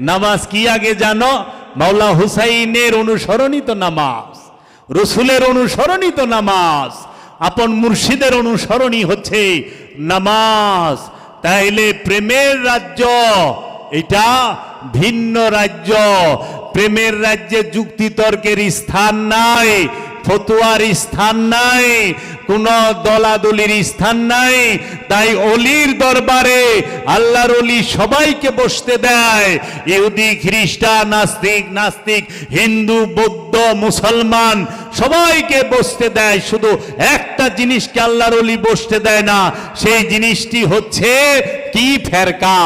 নামাজ কি আগে জানো? মাওলা হুসাইনের অনুসরণিত নামাজ, রসুলের অনুসরণিত নামাজ, আপন মুর্শিদের অনুসরণই হচ্ছে নামাজ। তাইলে প্রেমের রাজ্য, এটা ভিন্ন রাজ্য। প্রেমের রাজ্যে যুক্তিতর্কের স্থান নাই ফতুয়ার স্থান নাই, কোন দলাদলির স্থান নাই। তাই অলির দরবারে আল্লাহর অলি সবাইকে বসতে দেয়। ইহুদি, খ্রিস্টান, নাস্তিক নাস্তিক, হিন্দু, বৌদ্ধ, মুসলমান সবাইকে বসতে দেয়। শুধু একটা জিনিসকে আল্লাহর অলি বসতে দেয় না, সেই জিনিসটি হচ্ছে কি? ফেরকা।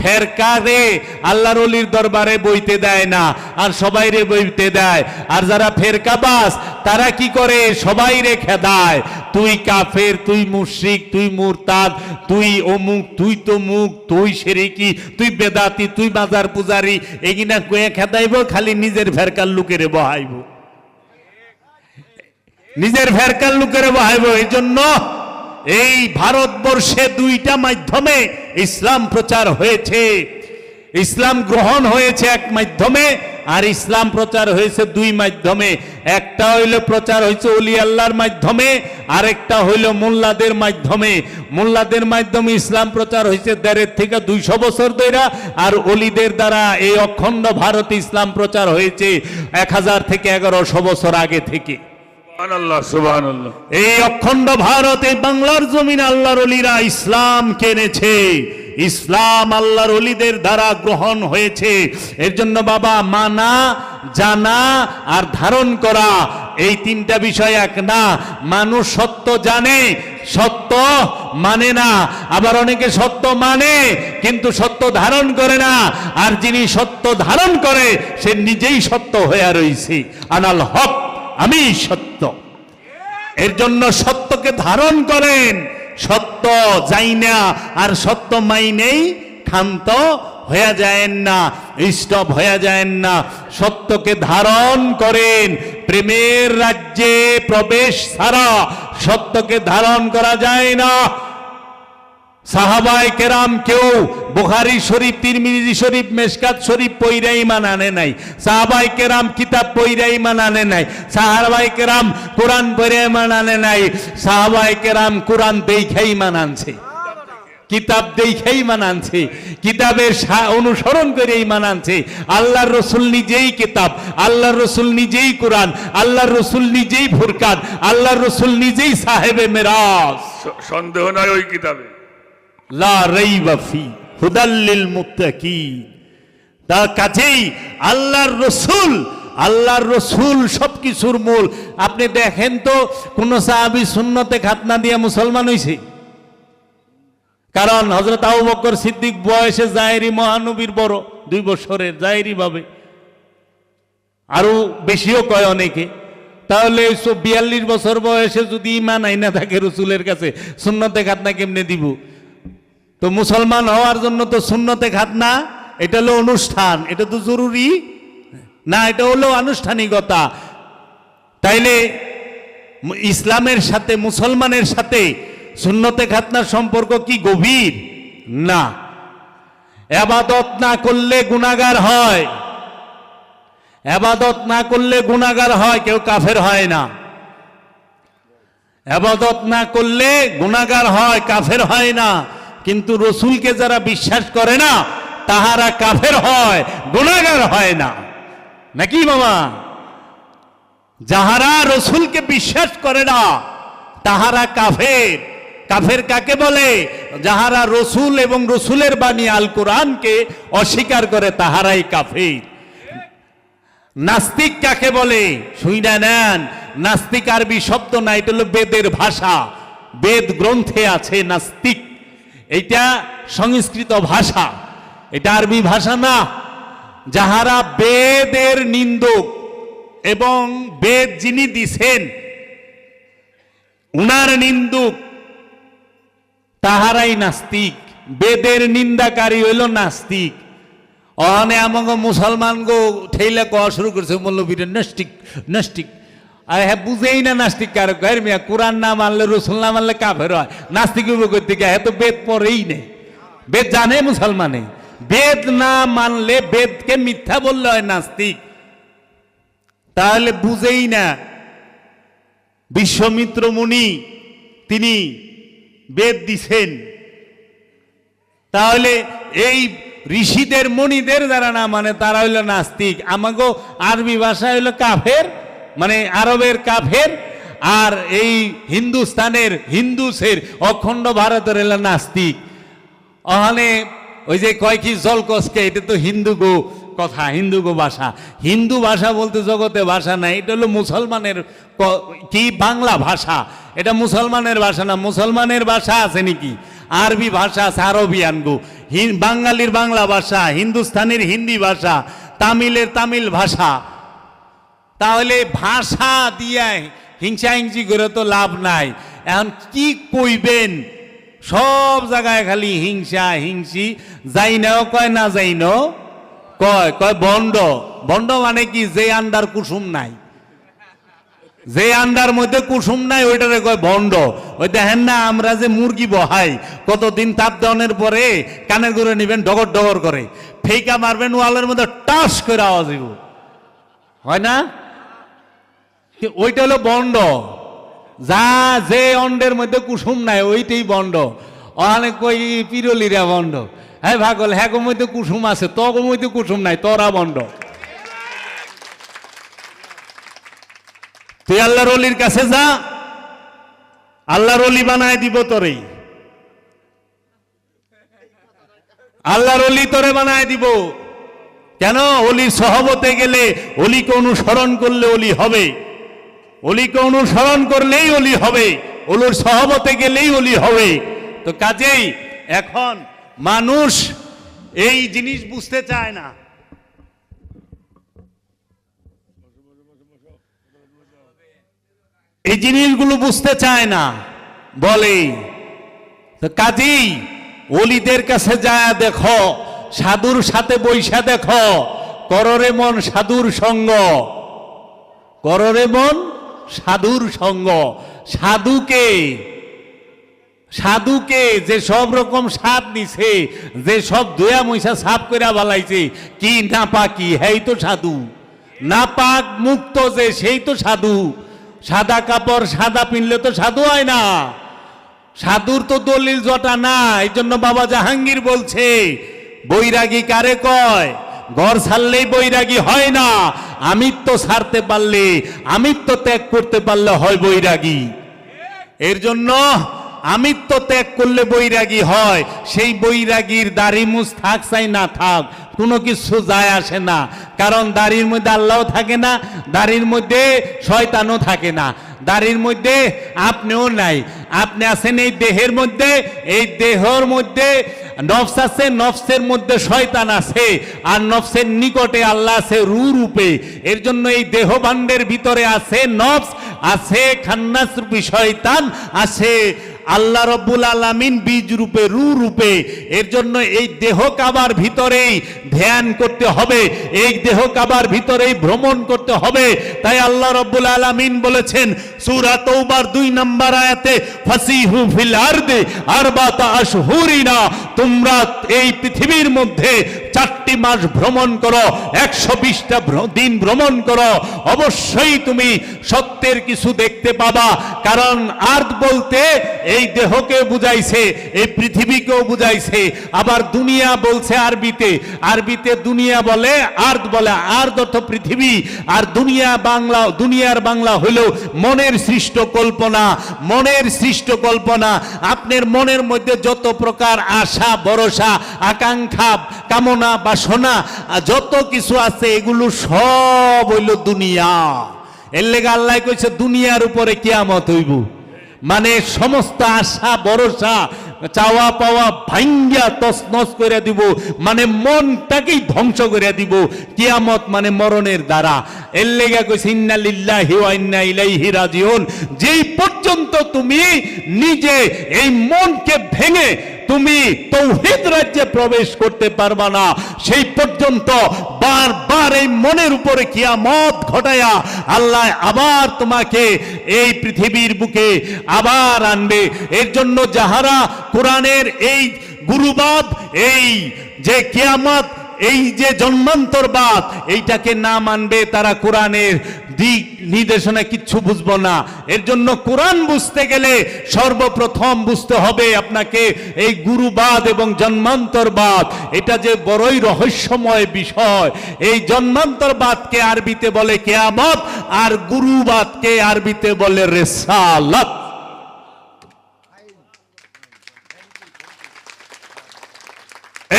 ফেরকারে আল্লাহর অলির দরবারে বইতে দেয় না, আর সবাই রে বইতে দেয়। আর যারা ফেরকাবাস, তারা কি করে? সবাই রে খেদায়। তুই কাফের, তুই মুশরিক, তুই মুরতাদ, তুই অমুক, তুই তো মুখ তুই সেরেকি, তুই বেদাতি, তুই বাজার পূজারি এগিনা কয়ে খেদাইব, খালি নিজের ফেরকার লুকেরে বহাইব। নিজের ফেরকার লুকেরে বহাইব এই জন্য এই ভারতবর্ষে দুইটা মাধ্যমে ইসলাম প্রচার হয়েছে। ইসলাম গ্রহণ হয়েছে এক মাধ্যমে আর ইসলাম প্রচার হয়েছে দুই মাধ্যমে। একটা হইল প্রচার হয়েছে অলি আল্লাহর মাধ্যমে, আরেকটা হইল মোল্লাদের মাধ্যমে। মোল্লাদের মাধ্যমে ইসলাম প্রচার হয়েছে দেড়ের থেকে দুইশো বছর ধরে আর অলিদের দ্বারা এই অখণ্ড ভারতে ইসলাম প্রচার হয়েছে এক হাজার থেকে এগারোশো বছর আগে থেকে। এই অখণ্ড ভারতে বাংলার জমিন আল্লাহর অলিরা ইসলাম কেনেছে? ইসলাম আল্লাহর অলিদের দ্বারা গ্রহণ হয়েছে। এর জন্য বাবা, মানা, জানা আর ধারণ করা, এই তিনটা বিষয় এক না। মানুষ সত্য জানে, সত্য মানে না। আবার অনেকে সত্য মানে কিন্তু সত্য ধারণ করে না। আর যিনি সত্য ধারণ করে, সে নিজেই সত্য হয়ে রয়েছে আনাল হক। আমি সত্য। এর জন্য সত্যকে ধারণ করেন। সত্য যাই না, আর সত্য মাইনেই ক্ষান্ত হয়ে যায় না স্টপ হয়ে যায় না। সত্যকে ধারণ করেন, প্রেমের রাজ্যে প্রবেশ ছাড়া। সত্যকে ধারণ করা যায় না সাহাবাই কেরাম কেউ বুখারি শরীফ, তিরমিজি শরীফ, মেশকাত শরীফ পইরা ইমান আনে নাই। সাহাবাই কেরাম কিতাব পইরা ইমান আনে নাই। সাহাবাই কেরাম কোরআন পড়ে ইমান আনে নাই। সাহাবাই কেরাম কোরআন দেখাই ইমান আনছে। কিতাব দেখাই ইমান আনছে। কিতাবের অনুসরণ করে ইমান আনছে। আল্লাহর রসুল নিজেই কিতাব, আল্লাহর রসুল নিজেই কোরআন, আল্লাহর রসুল নিজেই ফুরকান, আল্লাহর রসুল নিজেই সাহেবে মেরাজ। সন্দেহ নাই ওই কিতাবে। হুদাল্লিল মুত্তাকিন। তার কাছেই আল্লাহর রসুল আল্লাহর রসুল সবকিছুর মূল। আপনি দেখেন তো, কোন সাহাবি সুন্নতে খাতনা দিয়ে মুসলমান হইছে? কারণ হজরত আবু বকর সিদ্দিক বয়সে জাহেরি মহানবীর বড়, দুই বছরের জাহেরি ভাবে। আরও বেশিও কয় অনেকে। তাহলে বিয়াল্লিশ বছর বয়সে যদি ইমান আইনা থাকে রসুলের কাছে, সুন্নতে খাতনা কেমনে দিব? তো মুসলমান হওয়ার জন্য তো সুন্নতে খাতনা, এটা হলো অনুষ্ঠান, এটা তো জরুরি। না, এটা হলো আনুষ্ঠানিকতা। তাইলে ইসলামের সাথে, মুসলমানের সাথে সুন্নতে খাতনার সম্পর্ক কি গভীর? না। আবাদত না করলে গুণাগার হয়। আবাদত না করলে গুণাগার হয়, কেউ কাফের হয় না। আবাদত না করলে গুণাগার হয়, কাফের হয় না। কিন্তু রসুলকে যারা বিশ্বাস করে না, তাহারা কাফের হয় গুণাগার হয় না। নাকি মামা? যাহারা রসুলকে বিশ্বাস করে না, তাহারা কাফের। কাফের কাকে বলে? যাহারা রসুল এবং রসুলের বাণী আল কোরআনকে অস্বীকার করে, তাহারাই কাফের। নাস্তিক কাকে বলে? শুইনা নেন। নাস্তিক আরবি শব্দ না এটা হলো বেদের ভাষা। বেদ গ্রন্থে আছে নাস্তিক এটা সংস্কৃত ভাষা। এটা আরবি ভাষা না। যাহারা বেদের নিন্দক এবং বেদ যিনি দিছেন, উনার নিন্দুক, তাহারাই নাস্তিক। বেদের নিন্দাকারী হইল নাস্তিক। অনে আমাকে মুসলমান গো ঠেলে শুরু করছে মৌলবীর নাস্তিক নাস্তিক আর হ্যাঁ বুঝেই না নাস্তিক কার কয়ের মিয়া, কোরআন না মানলে, রসুল না মানলে কাফের হয়। নাস্তিক করতে গিয়ে হ্যাঁ তো বেদ পরেই নেই বেদ জানে মুসলমানে। বেদ না মানলে বেদকে মিথ্যা বললে হয় নাস্তিক। তাহলে বুঝেই না বিশ্বমিত্র মুনি তিনি বেদ দিছেন। তাহলে এই ঋষিদের মণিদের যারা না মানে তারা হইল নাস্তিক। আমাকে আরবি ভাষা হইল কাফের। মানে আরবের কাফের আর এই হিন্দুস্তানের হিন্দুসের অখণ্ড ভারতের হইল নাস্তিক। ওখানে ওই যে কয় কি জলকসকে, এটা তো হিন্দু গো কথা, হিন্দু গো ভাষা। হিন্দু ভাষা বলতে জগতে ভাষা নাই, এটা হলো মুসলমানের কি বাংলা ভাষা। এটা মুসলমানের ভাষা না, মুসলমানের ভাষা আছে নাকি? আরবি ভাষা আছে, আরবিয়ান গো। বাঙালির বাংলা ভাষা, হিন্দুস্তানের হিন্দি ভাষা, তামিলের তামিল ভাষা। তাহলে ভাষা দিয়ে হিংসা হিংসি করে তো লাভ নাই। এখন কি কইবেন? সব জায়গায় খালি হিংসা, হিংসি। যাই নাও কয় না যাই ন কয় কয় বন্ড। বন্ড মানে কি? যে আন্ডার কুসুম নাই। যে আন্ডার মধ্যে কুসুম নাই, ওইটারে কয় বন্ড। ওই দেখেন না, আমরা যে মুরগি বহাই, কতদিন তাপ দেওয়ানোর পরে কানের ঘুরে নেবেন, ডগর ডগর করে। ফেকা মারবেন, ওয়ালের মধ্যে টাস করে আওয়াজ হয় না? ওইটা হলো বন্ড। যা যে অন্ডের মধ্যে কুসুম নাই, ওইটাই বন্ড। অনেক কই পিরলিরা বন্ড। হ্যাঁ ভাগল হ্যাঁ মধ্যে কুসুম আছে, তো মধ্যে কুসুম নাই, তোরা বন্ড। তুই আল্লাহর অলির কাছে যা, আল্লাহর অলি বানায় দিব তোরে। আল্লাহর অলি তোরে বানায় দিব। কেন? অলির সহবতে গেলে অলিকে অনুসরণ করলে অলি হবে। অলিকে অনুসরণ করলেই অলি হবে ওলুর সহবতে গেলেই অলি হবে। তো কাজেই এখন মানুষ এই জিনিস বুঝতে চায় না। এই জিনিসগুলো বুঝতে চায় না, বলে। তো কাজেই অলিদের কাছে যায়, দেখো, সাধুর সাথে বৈশা দেখো, কররে মন সাধুর সঙ্গ। কররে মন সাধুর সঙ্গ। সাধুকে সাধুকে যে সব রকম সাপ নিছে যে সব দয়া মৈশা সাপ করে বালাইছে, কি না পাকি হেই তো সাধু। না পাক মুক্ত যে, সেই তো সাধু। সাদা কাপড় সাদা পিনলে তো সাধু হয় না। সাধুর তো দলিল জটা না এই জন্য বাবা জাহাঙ্গীর বলছে, বৈরাগী কারে কয়? ঘর ছাড়লেই বৈরাগী হয় না। আমিত্ব ছাড়তে পারলে, আমিত্ব ত্যাগ করতে পারলে হয় বৈরাগী। এর জন্য আমিত্ব ত্যাগ করলে বৈরাগী হয়। সেই বৈরাগীর দাড়ি মুছ থাক চাই না থাক, কোনো কিছু যায় আসে না। কারণ দাড়ির মধ্যে আল্লাহ থাকে না, দাড়ির মধ্যে শয়তানও থাকে না। দাড়ির মধ্যে আপনিও নাই। আপনি আছেন এই দেহের মধ্যে, এই দেহর মধ্যে নফস আছে, নফসের মধ্যে শয়তান আছে, আর নফসের নিকটে আল্লাহ আছে রু রূপে। এর জন্য এই দেহভাণ্ডের ভিতরে আছে নফস, আছে খান্নাস রূপী শয়তান, আছে আল্লাহ রব্বুল আলামিন বীজ রূপে, রু রূপে, এর জন্য এই দেহ কাবার ভিতরেই ধ্যান করতে হবে, এই দেহ কাবার ভিতরেই ভ্রমণ করতে হবে। তাই আল্লাহ রব্বুল আলামিন বলেছেন, সূরা তৌবার দুই নম্বর আয়াতে, ফাসিহু ফিল আরদে আরবাতা আশহুরিনা তোমরা এই পৃথিবীর মধ্যে চারটি মাস ভ্রমণ করো, একশো বিশটা দিন ভ্রমণ করো। অবশ্যই তুমি সত্যের কিছু দেখতে পাবা, কারণ আর্থ বলতে এই দেহকে বুঝাইছে, এই পৃথিবীকেও বুঝাইছে, আবার দুনিয়া বলছে আরবিতে। আরবিতে দুনিয়া বলে আর্থ বলে, আর্থ অর্থ পৃথিবী। আর দুনিয়া বাংলা, দুনিয়ার বাংলা হইল মনের সৃষ্ট কল্পনা, মনের সৃষ্ট কল্পনা। আপনার মনের মধ্যে যত প্রকার আশা, ভরসা, আকাঙ্ক্ষা, কামনা বাসনা আর যত কিছু আছে, এগুলো সব হইল দুনিয়া। এর লেগে আল্লাহ কইছে, দুনিয়ার উপরে কিয়ামত হইব। মানে সমস্ত আশা, ভরসা, চাওয়া পাওয়া ভাঙ্গা তসনস করে দিব। মানে মনটাকেই ধ্বংস করে দিব। কিয়ামত মানে মরণের দ্বারা। এর লেগে কইছে, ইন্না লিল্লাহি ওয়া ইন্না ইলাইহি রাজিউন। যেই পর্যন্ত তুমি নিজে এই মনকে ভেঙে তুমি তৌহিদ রাজ্যে প্রবেশ করতে পারবা না। সেই পর্যন্ত বারবার এই মনের উপরে কিয়ামত ঘটায়া আল্লাহ আবার তোমাকে এই পৃথিবীর বুকে আবার আনবে। এর জন্য যাহারা কোরআনের এই গুরুবাদ, এই যে কিয়ামত, এই যে জন্মান্তরবাদ, এইটাকে না মানবে তারা কোরআনের দিক নির্দেশনা কিচ্ছু বুঝব না। এর জন্য কোরআন বুঝতে গেলে সর্বপ্রথম বুঝতে হবে আপনাকে এই গুরুবাদ এবং জন্মান্তরবাদ। এটা যে বড়ই রহস্যময় বিষয়। এই জন্মান্তরবাদকে আরবিতে বলে কেয়ামত আর গুরুবাদকে আরবিতে বলে রেসালত।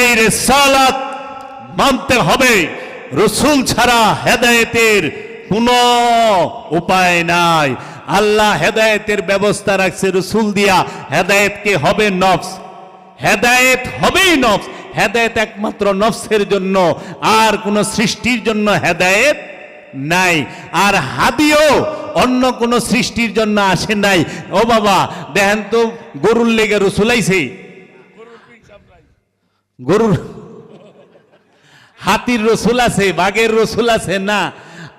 এই রেসালাত মানতে হবে। রসুল ছাড়া হেদায়েতের কোনো উপায় নাই। আল্লাহ হেদায়েতের ব্যবস্থা রাখছে রসুল দিয়া। হেদায়েতকে হবে নফস? হেদায়েত হবেই নফস। হেদায়েত একমাত্র নফসের জন্য। আর কোনো সৃষ্টির জন্য হেদায়েত নাই। আর হাদিও অন্য কোন সৃষ্টির জন্য আসে নাই। ও বাবা, দেখেন তো গরুর লেগে রসুলাইছে গরুর হাতির রসুল আছে, বাঘের রসুল আছে না?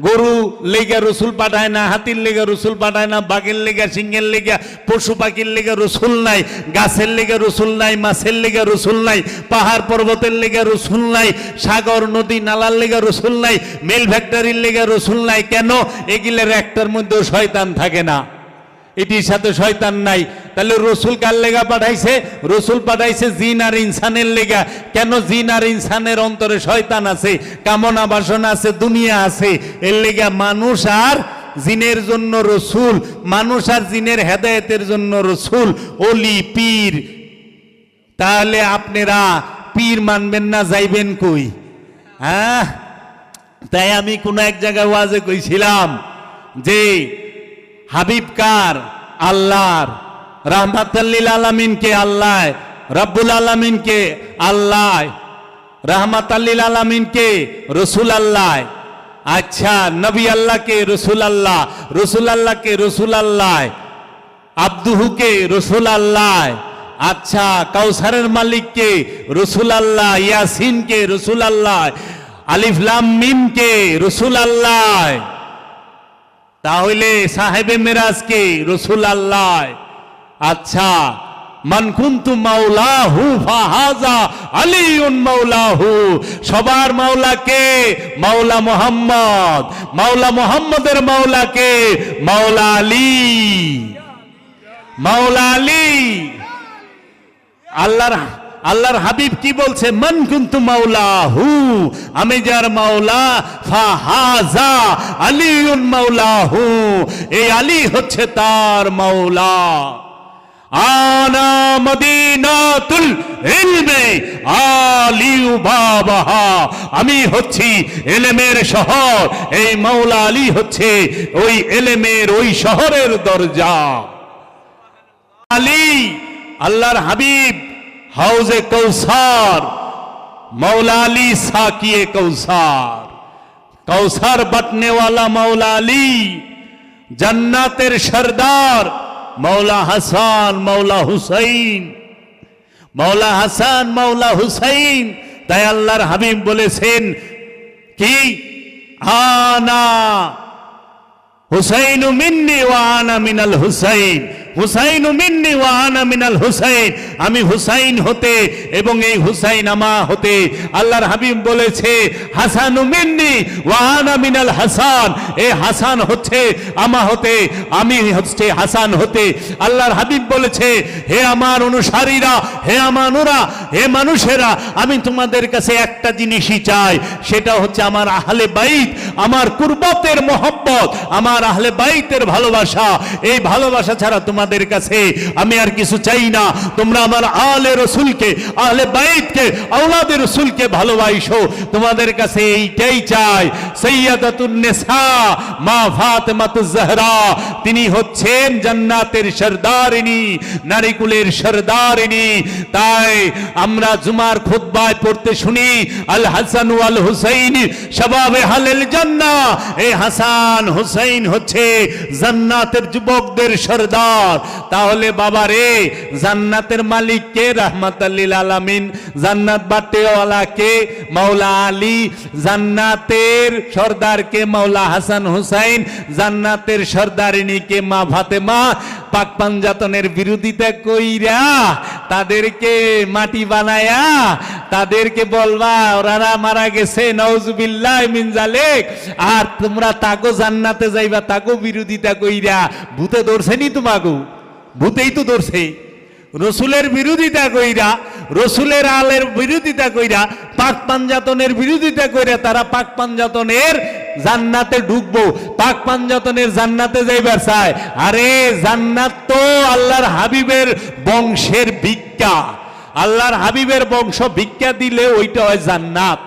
গরু লেগা রসুল পাঠায় না, হাতির লেগা রসুল পাঠায় না, বাঘের লেগা, সিংহের লেগা, পশু পাখির লেগা রসুল নাই, গাছের লেগা রসুল নাই, মাছের লেগা রসুল নাই, পাহাড় পর্বতের লেগা রসুল নাই, সাগর, নদী, নালার লেগা রসুল নাই, মেল ফ্যাক্টরির লেগা রসুল নাই। কেন? এগুলোর একটার মধ্যেও শয়তান থাকে না। এটির সাথে শয়তান নাই। তাহলে রসুল কার লেগা পাঠাইছে? রসুল পাঠাইছে জিন আর ইনসানের লেগা। কেন জিন আর ইনসানের অন্তরে শয়তান আছে? কামনা বাসনা আছে, দুনিয়া আছে। এর লেগা মানুষ আর জিনের জন্য রসুল, মানুষ আর জিনের হেদায়েতের জন্য রসুল, অলি, পীর। তাহলে আপনারা পীর মানবেন না, যাইবেন কই? হ্যাঁ? তাই আমি কোন এক জায়গায় ওয়াজে কইছিলাম যে হাবিব কার? আল্লাহর। রাহমাতাল্লিল আলামিনকে আল্লাহ রব্বুল আলামিনকে আল্লাহ রাহমাত আল্লিল আলামিনকে রসুল আল্লাহ আচ্ছা নবী আল্লাহকে রসুল আল্লাহ রসুল আল্লাহকে রসুল আল্লাহ আব্দুহুকে রসুল আল্লাহ আচ্ছা কাউসারের মালিককে রসুল আল্লাহ ইয়াসিনকে রসুল আল্লাহ আলিফলাম মিমকে রসুল আল্লাহ তাহলে সাহেবে মেরাজকে রসুল আল্লাহ আচ্ছা মাওলাহু ফাহাজা আলিউন সবার মোহাম্মদ। মোহাম্মদের মাওলা আল্লাহর হাবিব কি বলছে? মান কুন্তু মাওলাহু আমি যার মাওলা ফাহাজা আলিউন মাওলাহু এই আলী হচ্ছে তার মাওলা আনা মদিনাতুল ইলমে আলিউ বাবাহা আমি হচ্ছি এলেমের শহর এই মাওলা আলী হচ্ছে ওই এলেমের, ওই শহরের দরজা আলী আল্লাহর হাবিব হাউজে কৌসার मौला अली साकिए कौसार कौसार बटने वाला मौला अली जन्नतेर सरदार मौला হাসান মৌলা হুসাইন মৌলা হাসান মৌলা হুসাইন তাই আল্লাহর হাবিব বলেছেন কি আনা হুসাইন মিন্নি ওয়া আনা মিনাল হুসাইন হুসাইন মিন্নি ওয়া আনা মিনাল হুসাইন। আমি হুসাইন হতে এবং এই হুসাইন আমা হতে আল্লাহর হাবিব বলেছে, হাসান মিন্নি ওয়া আনা মিনাল হাসান। এই হাসান হচ্ছে আমা হতে, আমি হচ্ছে হাসান হতে। আল্লাহর হাবিব বলেছে, হে আমার অনুসারীরা, হে আমানুরা, হে মানুষেরা, আমি তোমাদের কাছে একটা জিনিসই চাই, সেটা হচ্ছে আমার আহলে বাইত, আমার কুরবতের মহব্বত, আমার আহলে বাইতের ভালোবাসা। এই ভালোবাসা ছাড়া তোমাদের কাছে। আমি আর কিছু চাই না। তোমরা আমার আহলে রসুলকে আহলে বাইতকে আওলাদের রসুলকে ভালোবাসো। তোমাদের কাছে এইটাই চাই। সৈয়দাতুন নেসা, মা ফাতেমাতুজ জাহরা। তিনি হচ্ছেন জান্নাতের সরদারিনী, নারীকুলের সরদারিনী। তাই আমরা জুমার খুতবায় পড়তে শুনি, আল হাসান ওয়াল হুসাইন শাবাবে হালেল বেইমান না এই হাসান হুসাইন হচ্ছে জান্নাতের যুবকদের সর্দার। তাহলে বাবা রে, জান্নাতের মালিক কে? রাহমাতাল্লিল আলামিন। জান্নাত বাটেওয়ালা কে? মাওলা আলী। জান্নাতের সর্দার কে? মাওলা হাসান হুসাইন। জান্নাতের সর্দারিনী কে? মা ফাতেমা। পাক পাঞ্জাতনের বিরোধিতা কইরা তাদেরকে মাটি বানায়া তাদেরকে বলবা, ওরা মারা গেছে নওজুবিল্লাহ মিন জালেক আর তোমরা তাকো জান্নাতে যাইবা তাকো বিরোধিতা কইরা। ভূতে ধরছেনি তোমাগো? ভূতেই তো ধরছে। রসুলের বিরোধিতা কইরা, রসুলের আলের বিরোধিতা কইরা, পাক পাঞ্জাতনের বিরোধিতা কইরা তারা পাক পাঞ্জাতনের জান্নাতে ঢুকবো। পাক পাঞ্জাতনের জান্নাতে যাইবার চায়। আরে জান্নাত তো আল্লাহর হাবিবের বংশের ভিক্ষা। আল্লাহর হাবিবের বংশ ভিক্ষা দিলে ওইটা হয় জান্নাত।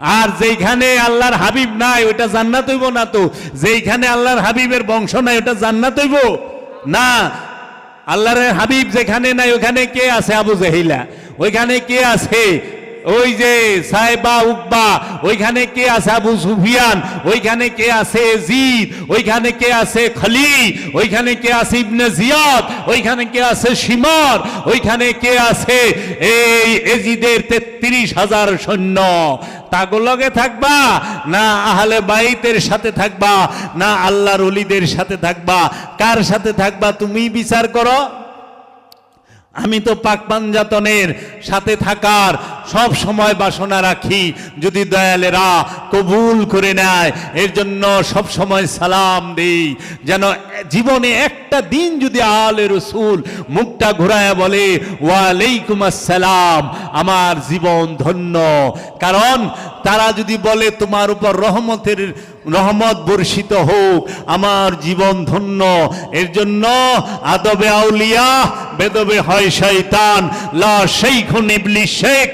আর যেইখানে আল্লাহর হাবিব নাই, ওইটা জান্নাত হইব না তো? যেইখানে আল্লাহর হাবিবের বংশ নাই ওটা জান্নাত হইব? না আল্লাহর হাবিব যেখানে নাই, ওখানে কে আছে? আবু জাহিলা। ওইখানে কে আছে? ওই যে সাহেবা উকবা। ওইখানে কে আছে? আবু সুফিয়ান। ওইখানে কে আছে? জিদ ওইখানে কে আছে? খলি ওইখানে কে আছে? ইবনে জিয়াদ। ওইখানে কে আছে? সিমর ওইখানে কে আছে? এই এজিদের তেত্রিশ হাজার সৈন্য। তাগুলগে থাকবা, না আহলে বাইতের সাথে থাকবা, না আল্লাহর অলিদের সাথে থাকবা। কার সাথে থাকবা তুমি বিচার করো? আমি তো পাক পাঞ্জাতনের সাথে থাকার সব সময় বাসনা রাখি, যদি দয়ালেরা কবুল করে নেয়, এর জন্য সব সময় সালাম দেই। যেন জীবনে একটা দিন যদি আলে রসুল মুখটা ঘুরায় বলে, ওয়ালাইকুম আসসালাম, আমার জীবন ধন্য। কারণ তারা যদি বলে, তোমার উপর রহমতের, রহমত বর্ষিত হোক, আমার জীবন ধন্য। এর জন্য আদবে আউলিয়া, বেদবে হয় শয়তান, লা শেখুন ইবলিস শেখ